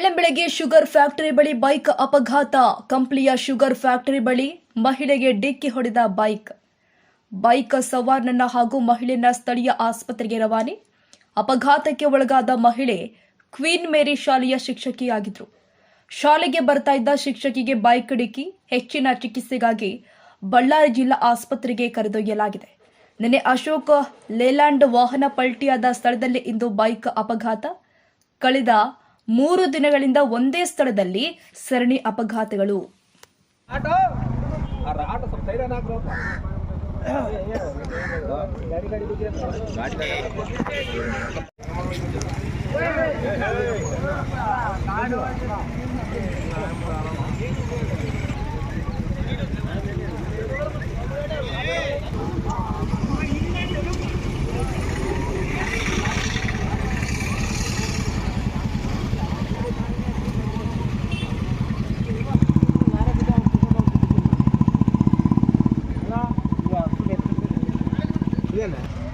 ಬೆಳ್ಳಂಬೆಳಗ್ಗೆ sugar factory ಬಳಿ bike ಅಪಘಾತ. ಕಂಪ್ಲಿಯ ಶುಗರ್ ಫ್ಯಾಕ್ಟರಿ ಬಳಿ ಮಹಿಳೆಗೆ ಡಿಕ್ಕಿ ಹೊಡೆದ ಬೈಕ್. ಬೈಕ್ ಸವಾರನನ್ನ ಹಾಗೂ ಮಹಿಳೆಯನ್ನ ಸ್ಥಳೀಯ ಆಸ್ಪತ್ರೆಗೆ ರವಾನೆ. ಅಪಘಾತಕ್ಕೆ ಒಳಗಾದ ಮಹಿಳೆ ಕ್ವೀನ್ ಮೇರಿ ಶಾಲೆಯ ಶಿಕ್ಷಕಿಯಾಗಿದ್ರು ಶಾಲೆಗೆ ಬರ್ತಾ ಇದ್ದ ಶಿಕ್ಷಕಿಗೆ ಬೈಕ್ ಡಿಕ್ಕಿ, ಹೆಚ್ಚಿನ ಚಿಕಿತ್ಸೆಗಾಗಿ ಬಳ್ಳಾರಿ ಜಿಲ್ಲಾ ಆಸ್ಪತ್ರೆಗೆ ಕರೆದೊಯ್ಯಲಾಗಿದೆ. ನಿನ್ನೆ ಅಶೋಕ್ ಲೇಲ್ಯಾಂಡ್ ವಾಹನ ಪಲ್ಟಿಯಾದ ಸ್ಥಳದಲ್ಲಿ ಇಂದು ಬೈಕ್ ಅಪಘಾತ. ಕಳೆದ ಮೂರು ದಿನಗಳಿಂದ ಒಂದೇ ಸ್ಥಳದಲ್ಲಿ ಸರಣಿ ಅಪಘಾತಗಳು. 别来。